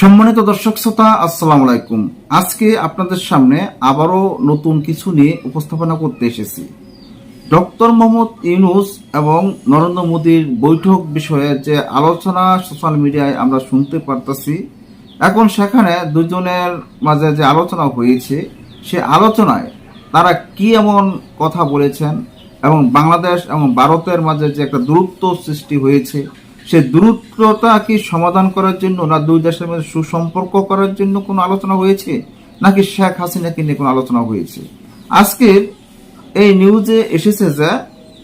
সম্মানিত দর্শক শ্রোতা, আসসালামু আলাইকুম। আজকে আপনাদের সামনে আবারও নতুন কিছু নিয়ে উপস্থাপনা করতে এসেছি। ডক্টর মোহাম্মদ ইউনুস এবং নরেন্দ্র মোদীর বৈঠক বিষয়ে যে আলোচনা সোশ্যাল মিডিয়ায় আমরা শুনতে পারতেছি, এখন সেখানে দুজনের মাঝে যে আলোচনা হয়েছে, সে আলোচনায় তারা কি এমন কথা বলেছেন এবং বাংলাদেশ এবং ভারতের মাঝে যে একটা দূরত্ব সৃষ্টি হয়েছে সে দূরত্বতা কি সমাধান করার জন্য না দুই দেশের মধ্যে সুসম্পর্ক করার জন্য কোনো আলোচনা হয়েছে? নাকি শেখ হাসিনাকে নিয়ে কোনো আলোচনা হয়েছে? আজকের এই নিউজে এসেছে যে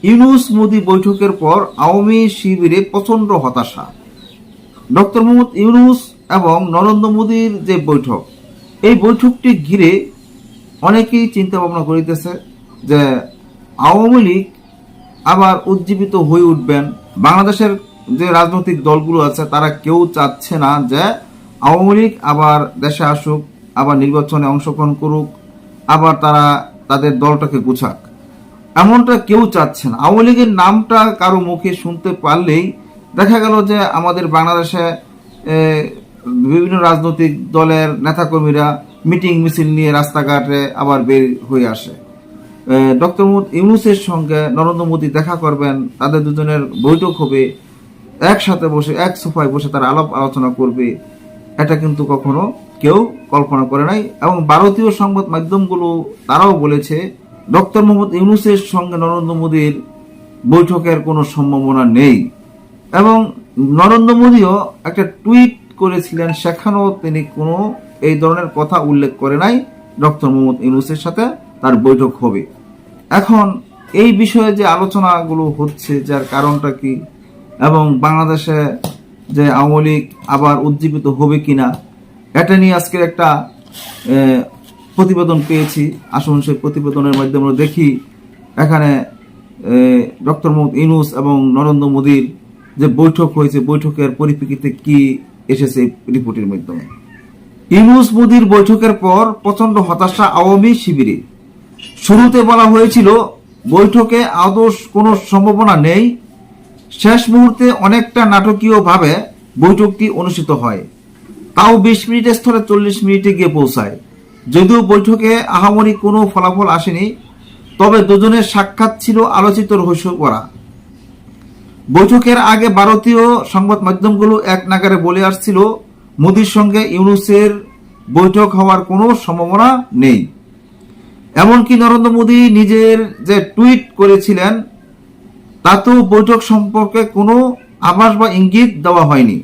ইউনুস মোদী বৈঠকের পর আওয়ামী শিবিরে প্রচণ্ড হতাশা। ডক্টর মোহাম্মদ ইউনুস এবং নরেন্দ্র মোদীর যে বৈঠক, এই বৈঠকটি ঘিরে অনেকেই চিন্তা ভাবনা করিতেছে যে আওয়ামী লীগ আবার উজ্জীবিত হয়ে উঠবেন। বাংলাদেশের যে রাজনৈতিক দলগুলো আছে, তারা কেউ চাচ্ছে না যে আওয়ামী লীগ আবার দেশে আসুক, আবার নির্বাচনে অংশগ্রহণ করুক, আবার তারা তাদের দলটাকে গুছাক। এমনটা কেউ চাচ্ছে না। আওয়ামী লীগের নামটা কারও মুখে শুনতে পারলেই দেখা গেল যে আমাদের বাংলাদেশে বিভিন্ন রাজনৈতিক দলের নেতাকর্মীরা মিটিং মিছিল নিয়ে রাস্তাঘাটে আবার বের হয়ে আসে। ডক্টর মোহাম্মদ ইউনুসের সঙ্গে নরেন্দ্র মোদী দেখা করবেন, তাদের দুজনের বৈঠক হবে। একসাথে বসে, এক সোফায় বসে তারা আলাপ আলোচনা করবে, এটা কিন্তু কখনো কেউ কল্পনা করে নাই। এবং ভারতীয় সংবাদ মাধ্যমগুলো তারাও বলেছে, ডক্টর মোহাম্মদ ইউনুসের সঙ্গে নরেন্দ্র মোদীর বৈঠকের কোনো সম্ভাবনা নেই। এবং নরেন্দ্র মোদীও একটা টুইট করেছিলেন, সেখানেও তিনি কোনো এই ধরনের কথা উল্লেখ করে নাই, ডক্টর মোহাম্মদ ইউনুসের সাথে তার বৈঠক হবে। এখন এই বিষয়ে যে আলোচনাগুলো হচ্ছে, যার কারণটা কি? এবং বাংলাদেশে যে আওয়ামী লীগ আবার উজ্জীবিত হবে কিনা, এটা নিয়ে আজকে একটা প্রতিবেদন পেয়েছি। আসুন সেই প্রতিবেদনের মাধ্যমে দেখি, এখানে ডক্টর মোহাম্মদ ইনুস এবং নরেন্দ্র মোদীর যে বৈঠক হয়েছে, বৈঠকের পরিপ্রেক্ষিতে কি এসেছে রিপোর্টের মাধ্যমে? ইউনুস মোদীর বৈঠকের পর প্রচণ্ড হতাশা আওয়ামী শিবিরে। শুরুতে বলা হয়েছিল, বৈঠকে আদর্শ কোনো সম্ভাবনা নেই শেষ মুহূর্তে অনেকটা নাটকীয়ভাবে বৈঠকটি অনুষ্ঠিত হয়। তাও বিশ মিনিটের স্থলে চল্লিশ মিনিটে গিয়ে পৌঁছায়। যদিও বৈঠকে আহামরি কোনো ফলাফল আসেনি, তবে দুজনের সাক্ষাৎ ছিল আলোচিত রহস্য করা। বৈঠকের আগে ভারতীয় সংবাদ মাধ্যমগুলো এক নাগারে বলে আসছিল, মোদির সঙ্গে ইউনুসের বৈঠক হওয়ার কোনো সম্ভাবনা নেই। এমনকি নরেন্দ্র মোদী নিজের যে টুইট করেছিলেন তাতেও বৈঠক সম্পর্কে কোনো আভাস বা ইঙ্গিত দেওয়া হয়নি।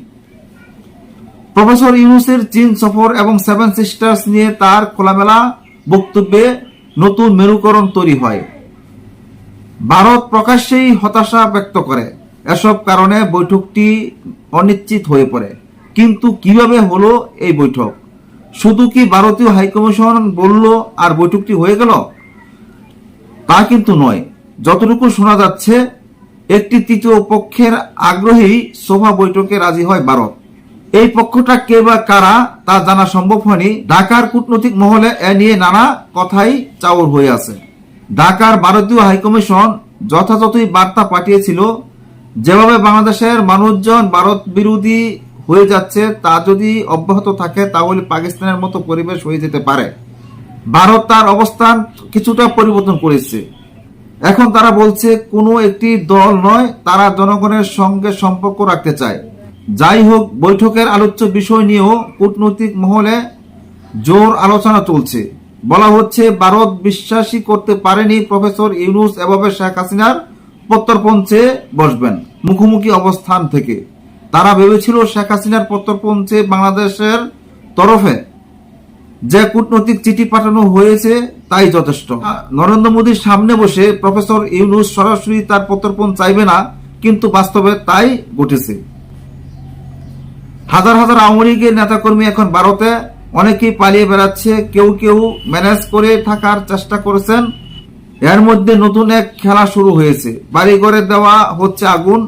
প্রফেসর ইউনুসের চীন সফর এবং সেভেন সিস্টার্স নিয়ে তার খোলামেলা বক্তব্যে নতুন মেরুকরণ তৈরি হয়। ভারত প্রকাশ্যেই হতাশা ব্যক্ত করে। এসব কারণে বৈঠকটি অনিশ্চিত হয়ে পড়ে। কিন্তু কীভাবে হলো এই বৈঠক? শুধু কি ভারতীয় হাইকমিশন বলল আর বৈঠকটি হয়ে গেল? তা কিন্তু নয়। যতটুকু শোনা যাচ্ছে একটি তৃতীয় পক্ষের আগ্রহী সভা বৈঠকে রাজি হয় ভারত। এই পক্ষটা কে বা কারা তা জানা সম্ভব হয়নি। ঢাকার কূটনৈতিক মহলে এ নিয়ে নানা কথাই চাউর হয়ে আছে। ঢাকার ভারতীয় হাইকমিশন যথাযথই বার্তা পাঠিয়েছিল, যেভাবে বাংলাদেশের মানুষজন ভারত বিরোধী হয়ে যাচ্ছে, তা যদি অব্যাহত থাকে, তাহলে পাকিস্তানের মতো পরিবেশ হয়ে যেতে পারে। ভারত তার অবস্থান কিছুটা পরিবর্তন করেছে। এখন তারা বলছে কোনো একটি দল নয়, তারা জনগণের সঙ্গে সম্পর্ক রাখতে চায়। যাই হোক, বৈঠকের আলোচ্য বিষয় নিয়েও কূটনৈতিক মহলে জোর আলোচনা চলছে। বলা হচ্ছে, ভারত বিশ্বাসই করতে পারেনি প্রফেসর ইউনুস, এভাবে শেখ হাসিনার প্রত্যর্পণ বসবেন। মুখোমুখি অবস্থান থেকে। তারা ভেবেছিল শেখ হাসিনার প্রত্যর্পণে বাংলাদেশের তরফে যে কূটনৈতিক চিঠি পাঠানো হয়েছে তাই যথেষ্ট। নরেন্দ্র মোদীর সামনে বসে প্রফেসর ইউনুস সরাসরি তার প্রত্যর্পণ চাইবে না, কিন্তু বাস্তবে তাই ঘটেছে। হাজার হাজার আওয়ামী লীগের নেতাকর্মী এখন ভারতে, অনেকেই পালিয়ে বেড়াচ্ছে, কেউ কেউ ম্যানেজ করে থাকার চেষ্টা করেছেন। এর মধ্যে নতুন এক খেলা শুরু হয়েছে। বাড়ি ঘরে দেওয়া হচ্ছে আগুন,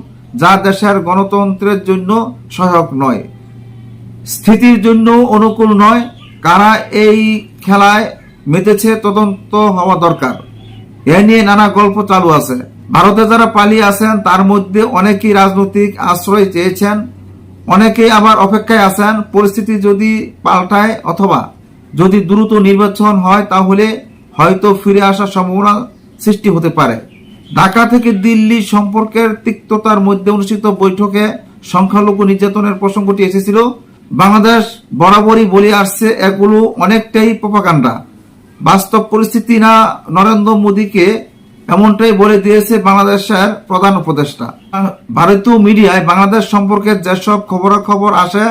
যা দেশের গণতন্ত্রের জন্য সহায়ক নয়। স্থিতির জন্য অনুকূল নয়। কারা এই খেলায় মেতেছে, তদন্ত হওয়া দরকার। এ নিয়ে নানা গল্প চালু আছে। ভারতে যারা পালিয়ে আছেন, তার মধ্যে অনেকেই রাজনৈতিক আশ্রয় চেয়েছেন, অনেকেই আবার অপেক্ষায় আছেন, পরিস্থিতি যদি পাল্টায় অথবা যদি দ্রুত নির্বাচন হয়, তাহলে হয়তো ফিরে আসার সম্ভাবনা সৃষ্টি হতে পারে। ঢাকা থেকে দিল্লি সম্পর্কের তিক্ততার মধ্যে অনুষ্ঠিত বৈঠকে সংখ্যালঘু নির্যাতনের প্রসঙ্গটি এসেছিল। বাংলাদেশ বরাবরই বলে আসছে, এগুলো অনেকটাই প্রপাকাণ্ডা বাস্তব পরিস্থিতি না নরেন্দ্র মোদীকে এমনটাই বলে দিয়েছে বাংলাদেশের প্রধান উপদেষ্টা। ভারতীয় মিডিয়ায় বাংলাদেশ সম্পর্কে যেসব খবরাখবর আসে,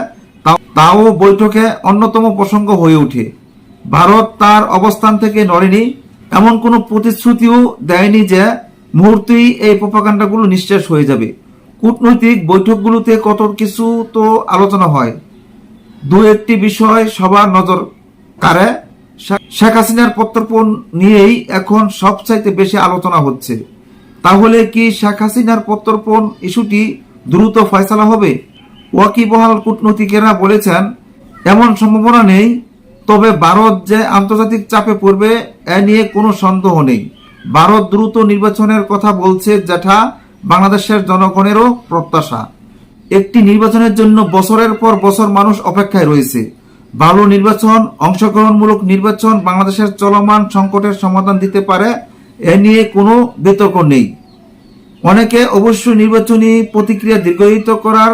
তাও বৈঠকে অন্যতম প্রসঙ্গ হয়ে ওঠে। ভারত তার অবস্থান থেকে নড়েনি। এমন কোনো প্রতিশ্রুতিও দেয়নি যে মুহূর্তেই এই প্রপাকাণ্ডাগুলো নিঃশেষ হয়ে যাবে। কূটনৈতিক বৈঠকগুলোতে কত কিছু তো আলোচনা হয়। দু একটি বিষয় সবার নজর শে- শেখ হাসিনার প্রত্যর্পণ নিয়েই এখন সবচাইতে বেশি আলোচনা হচ্ছে। তাহলে কি শেখ হাসিনার প্রত্যর্পণ ইস্যুটি দ্রুত ফয়সালা হবে? ওয়াকিবহাল কূটনীতিকেরা বলেছেন, এমন সম্ভাবনা নেই, তবে ভারত যে আন্তর্জাতিক চাপে পড়বে, এ নিয়ে কোনো সন্দেহ নেই। ভারত দ্রুত নির্বাচনের কথা বলছে যেটা বাংলাদেশের জনগণেরও প্রত্যাশা। একটি নির্বাচনের জন্য বছরের পর বছর মানুষ অপেক্ষায় রয়েছে। ভালো নির্বাচন, অংশগ্রহণমূলক নির্বাচন বাংলাদেশের চলমান সংকটের সমাধান দিতে পারে, এ নিয়ে কোনো বিতর্ক নেই। অনেকে অবশ্য নির্বাচনী প্রতিক্রিয়া দীর্ঘায়িত করার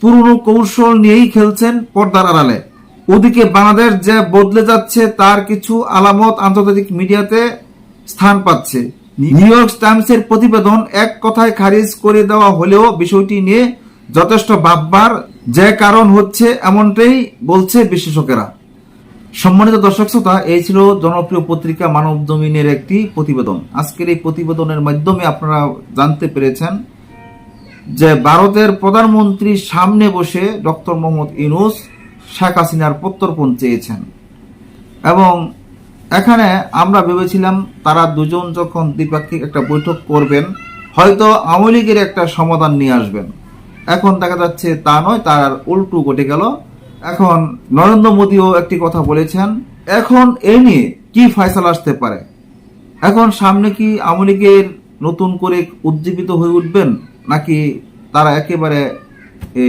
পুরনো কৌশল নিয়েই খেলছেন পর্দার আড়ালে। ওদিকে বাংলাদেশ যে বদলে যাচ্ছে তার কিছু আলামত আন্তর্জাতিক মিডিয়াতে স্থান পাচ্ছে। নিউ ইয়র্ক টাইমসের প্রতিবেদন এক কথায় খারিজ করে দেওয়া হলেও বিষয়টি নিয়ে যথেষ্ট ভাববার যে কারণ হচ্ছে এমনটাই বলছে বিশেষজ্ঞরা সম্মানিত দর্শক শ্রোতা, এই ছিল জনপ্রিয় পত্রিকা মানব জমিনের একটি প্রতিবেদন। আজকের এই প্রতিবেদনের মাধ্যমে আপনারা জানতে পেরেছেন যে ভারতের প্রধানমন্ত্রী সামনে বসে ডক্টর মোহাম্মদ ইউনুস শেখ হাসিনার প্রত্যর্পণ চেয়েছেন। এবং এখানে আমরা ভেবেছিলাম তারা দুজন যখন দ্বিপাক্ষিক একটা বৈঠক করবেন, হয়তো আওয়ামী লীগের একটা সমাধান নিয়ে আসবেন। এখন দেখা যাচ্ছে তা নয়, তার উল্টো ঘটে গেল। এখন নরেন্দ্র মোদীও একটি কথা বলেছেন, এখন এ নিয়ে কি ফয়সালা আসতে পারে? এখন সামনে কি আওয়ামী লীগের নতুন করে উজ্জীবিত হয়ে উঠবেন, নাকি তারা একেবারে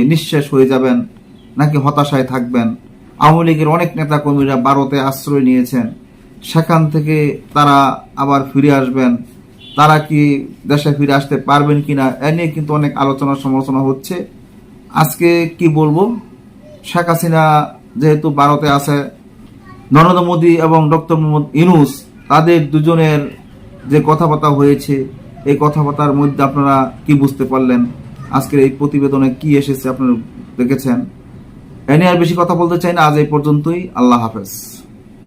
নিঃশেষ হয়ে যাবেন, নাকি হতাশায় থাকবেন? আওয়ামী লীগের অনেক নেতা কর্মীরা ভারতে আশ্রয় নিয়েছেন, সেখান থেকে তারা আবার ফিরে আসবেন। তারা কি দেশে ফিরে আসতে পারবেন কি না এ নিয়ে কিন্তু অনেক আলোচনা সমালোচনা হচ্ছে। আজকে কি বলব? শেখ হাসিনা যেহেতু ভারতে আছে, নরেন্দ্র মোদী এবং ডক্টর মোহাম্মদ ইনুস তাদের দুজনের যে কথাবার্তা হয়েছে, এই কথাবার্তার মধ্যে আপনারা কি বুঝতে পারলেন? আজকের এই প্রতিবেদনে কি এসেছে আপনারা দেখেছেন? এ নিয়ে আর বেশি কথা বলতে চাই না, আজ এই পর্যন্তই। আল্লাহ হাফেজ।